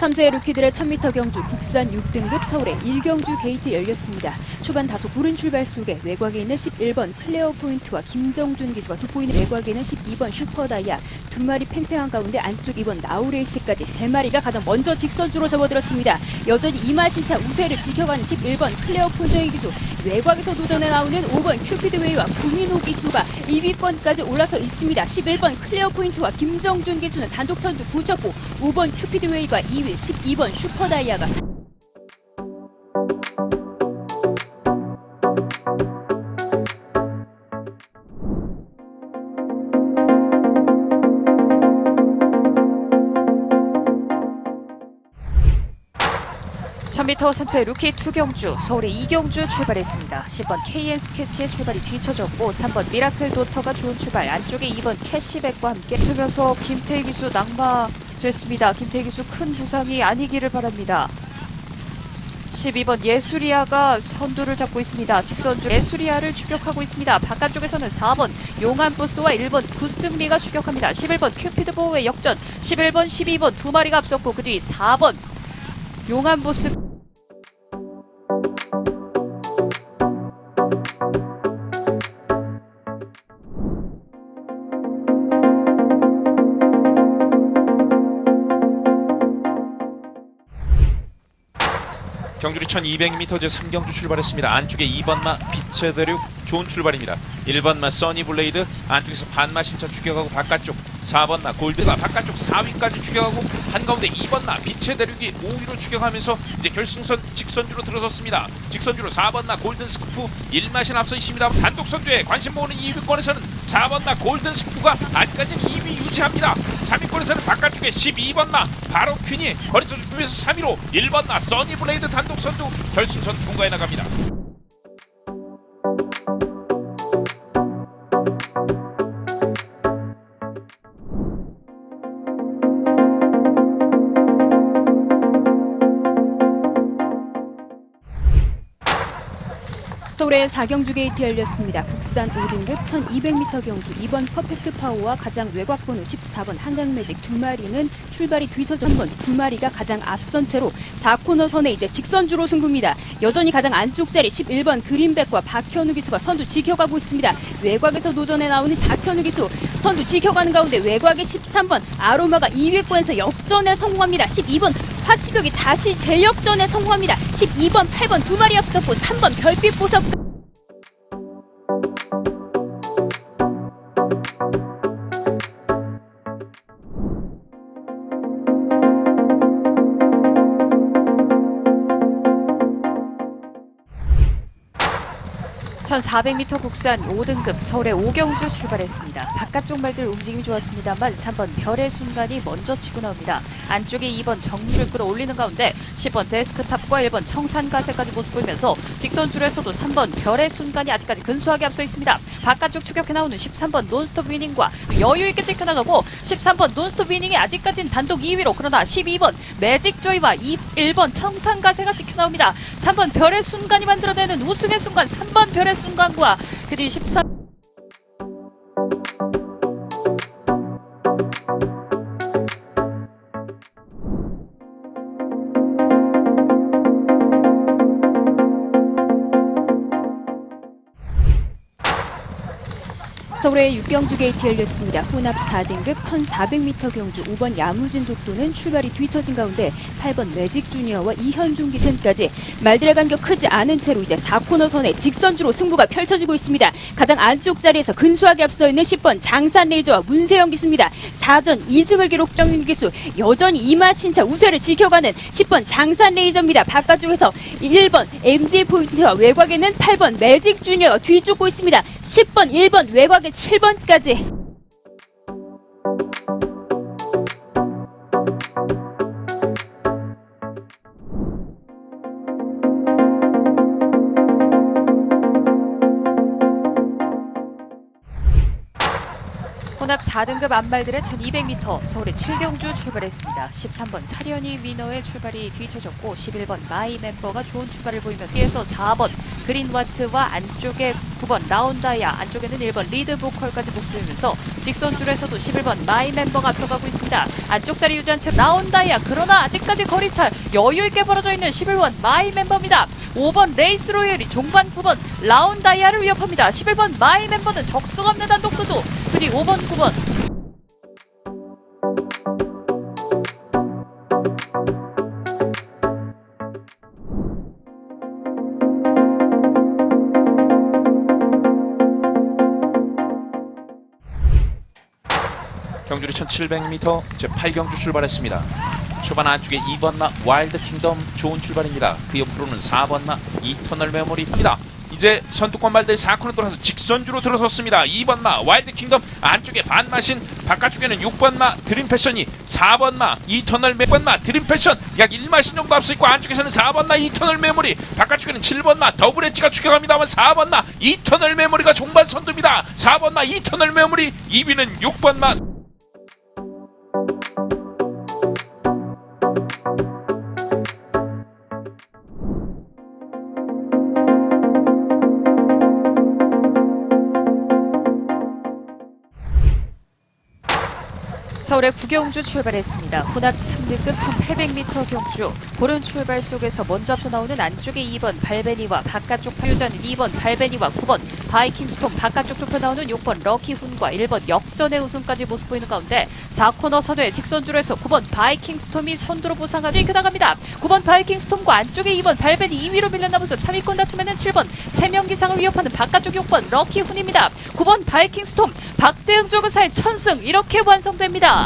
3세 루키들의 1000m 경주 국산 6등급 서울의 1경주 게이트 열렸습니다. 초반 다소 고른 출발 속에 외곽에 있는 11번 클레어 포인트와 김정준 기수가 돋보이는 외곽에 있는 12번 슈퍼다이아 두 마리 팽팽한 가운데 안쪽 2번 나우레이스까지 세 마리가 가장 먼저 직선주로 접어들었습니다. 여전히 이마신차 우세를 지켜가는 11번 클레어 포인트 기수 외곽에서 도전에 나오는 5번 큐피드웨이와 구민호 기수가 2위권까지 올라서 있습니다. 11번 클레어 포인트와 김정준 기수는 단독 선두 붙였고 5번 큐피드웨이가 2위, 12번 슈퍼다이아가 천 m 3세 루키 투경주 서울의 이경주 출발했습니다. 10번 KN 스케치의 출발이 뒤쳐졌고 3번 미라클 도터가 좋은 출발 안쪽에 2번 캐시백과 함께 들면서 김태희 기수 낙마 됐습니다. 김태희 기수 큰 부상이 아니기를 바랍니다. 12번 예수리아가 선두를 잡고 있습니다. 직선주 예수리아를 추격하고 있습니다. 바깥쪽에서는 4번 용안부스와 1번 구승리가 추격합니다. 11번 큐피드 보호의 역전 11번 12번 두 마리가 앞섰고 그 뒤 4번 용안보스 경주리 1200m 제 3경주 출발했습니다. 안쪽에 2번마 빛의 대륙 좋은 출발입니다. 1번마 써니블레이드 안쪽에서 반마 신차 추격하고 바깥쪽 4번마 골드가 바깥쪽 4위까지 추격하고 한가운데 2번마 빛의 대륙이 5위로 추격하면서 이제 결승선 직선주로 들어섰습니다. 직선주로 4번마 골든 스쿠프 1마신 앞서 있습니다. 단독 선두에 관심 모으는 2위권에서는 4번마 골든 스쿠프가 아직까지는 2위 유지합니다. 3위권에서는 바깥쪽에 12번마 바로 퀸이 거리차 주면서 3위로 1번마 써니 블레이드 단독 선두 결승선 통과해 나갑니다. 서울의 4경주 게이트 열렸습니다. 국산 5등급 1200m 경주 2번 퍼펙트 파워와 가장 외곽 번호 14번 한강 매직 두 마리는 출발이 뒤쳐져 한번 두 마리가 가장 앞선 채로 4코너 선에 이제 직선주로 승부입니다. 여전히 가장 안쪽 자리 11번 그린백과 박현우 기수가 선두 지켜가고 있습니다. 외곽에서 도전에 나오는 박현우 기수 선두 지켜가는 가운데 외곽의 13번 아로마가 2위권에서 역전에 성공합니다. 12번 화시벽이 다시 재역전에 성공합니다. 12번, 8번 두 마리 앞섰고 3번 별빛 보석 (1400m) 국산 5등급 서울의 오경주 출발했습니다. 바깥쪽 말들 움직임이 좋았습니다만 3번 별의 순간이 먼저 치고 나옵니다. 안쪽에 2번 정류를 끌어올리는 가운데 10번 데스크탑과 1번 청산가세까지 모습 보이면서 직선줄에서도 3번 별의 순간이 아직까지 근소하게 앞서 있습니다. 바깥쪽 추격해 나오는 13번 논스톱 위닝과 여유 있게 지켜나가고 13번 논스톱 위닝이 아직까지는 단독 2위로 그러나 12번 매직 조이와 2, 1번 청산가세가 지켜나옵니다. 3번 별의 순간이 만들어내는 우승의 순간 3번 별의 순간과 그 뒤 14. 서울의 6경주 게이트 열렸습니다. 혼합 4등급 1400m 경주 5번 야무진 독도는 출발이 뒤처진 가운데 8번 매직 주니어와 이현중 기센까지 말들의 간격 크지 않은 채로 이제 4코너 선에 직선주로 승부가 펼쳐지고 있습니다. 가장 안쪽 자리에서 근소하게 앞서 있는 10번 장산 레이저와 문세영 기수입니다. 4전 2승을 기록 정민 기수 여전히 이마신차 우세를 지켜가는 10번 장산 레이저입니다. 바깥쪽에서 1번 MG 포인트와 외곽에는 8번 매직 주니어가 뒤쫓고 있습니다. 10번, 1번, 외곽에 7번까지 혼합 4등급 안말들의 1200m 서울의 7경주 출발했습니다. 13번 사련이 위너의 출발이 뒤쳐졌고 11번 마이 멤버가 좋은 출발을 보이면서 뒤에서 4번 그린와트와 안쪽에 9번 라운다이아 안쪽에는 1번 리드 보컬까지 목표이면서 직선 줄에서도 11번 마이 멤버가 앞서가고 있습니다. 안쪽 자리 유지한 채 라운다이아 그러나 아직까지 거리차 여유 있게 벌어져 있는 11번 마이 멤버입니다. 5번 레이스 로열이 종반 9번 라운다이아를 위협합니다. 11번 마이 멤버는 적수가 없는 단독 소도 그뒤 5번 9번 경주리 1700m 제 8경주 출발했습니다. 초반 안쪽에 2번 마 와일드 킹덤 좋은 출발입니다. 그 옆으로는 4번 마 이터널 메모리입니다. 이제 선두권 말들 4코너 돌아서 직선주로 들어섰습니다. 2번 마 와일드 킹덤 안쪽에 반마신 바깥쪽에는 6번 마 드림 패션이 4번 마 이터널 메번 마 드림 패션 약 1마신 정도 앞서 있고 안쪽에서는 4번 마 이터널 메모리 바깥쪽에는 7번 마 더블 엣지가 추격합니다만 4번 마 이터널 메모리가 종반 선두입니다. 4번 마 이터널 메모리 2위는 6번 마 서울의 구경주 출발했습니다. 혼합 3등급 1800m 경주. 보른 출발 속에서 먼저 앞서 나오는 안쪽에 2번 발베니와 바깥쪽 파유자는 2번 발베니와 9번 바이킹 스톰 바깥쪽 좁혀 나오는 6번 럭키 훈과 1번 역전의 우승까지 모습 보이는 가운데 4코너 선회 직선줄에서 9번 바이킹 스톰이 선두로 부상하지 그나갑니다. 9번 바이킹 스톰과 안쪽에 2번 발베니 2위로 밀려나 모습 3위권 다툼에는 7번 3명 기상을 위협하는 바깥쪽 6번 럭키 훈입니다. 9번 바이킹 스톰 박대응 조교사의 천승 이렇게 완성됩니다.